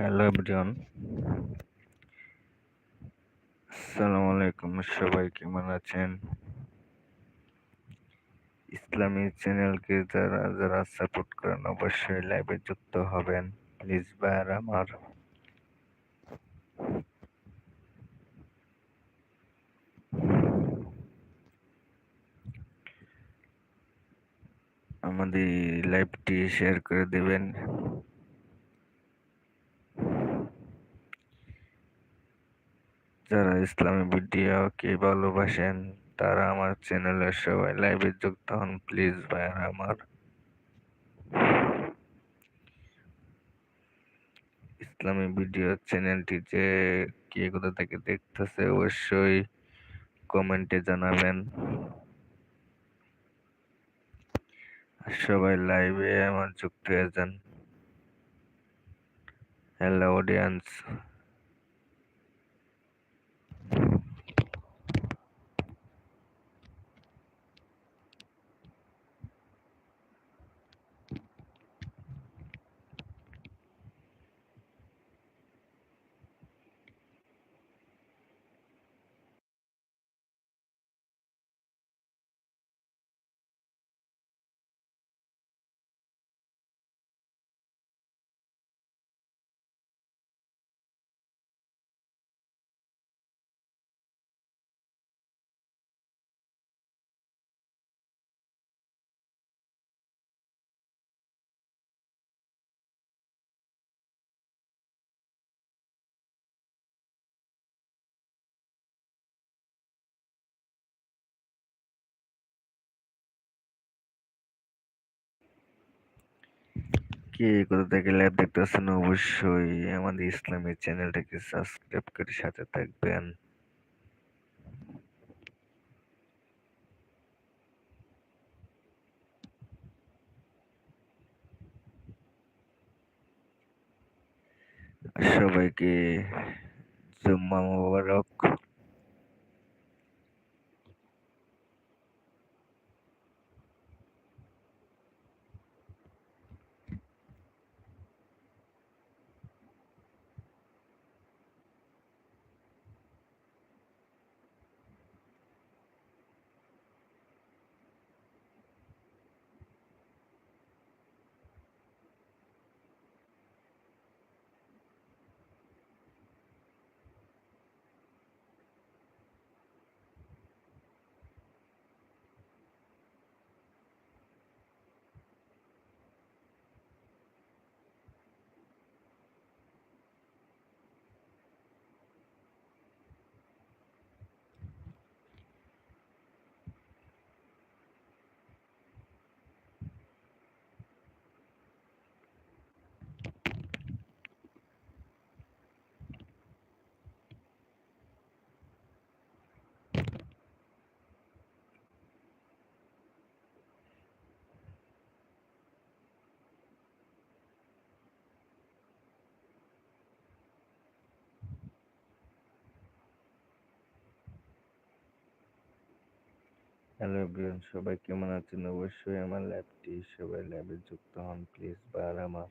Hello everyone. আসসালামু আলাইকুম, সবাই কেমন আছেন? ইসলামী চ্যানেলকে যারা যারা সাপোর্ট করেন, অবশ্যই লাইভে যুক্ত হবেন। প্লিজ ভাইয়ার আমার। আমাদের লাইভটি শেয়ার করে দেবেন। যারা ইসলামী ভিডিওকে ভালোবাসেন, তারা আমার চ্যানেলে সবাই লাইভে যুক্ত হন প্লিজ ভাইয়ার আমার। ইসলামী ভিডিও চ্যানেলটি যে কে কোথা থেকে দেখতেছে অবশ্যই কমেন্টে জানাবেন। সবাই লাইভে আমার যুক্ত হয়ে যান। হ্যালো অডিয়েন্স কে কোথা থেকে লাইভ দেখতেছেন? অবশ্যই আমাদের ইসলামী চ্যানেলটাকে সাবস্ক্রাইব করে সাথে থাকবেন। সবাইকে জুম্মা মোবারক। হ্যালো এভরিওয়ান সবাই কেমন আছেন? অবশ্যই আমার ল্যাবটি সবাই ল্যাবে যুক্ত হন প্লিজ বার আমার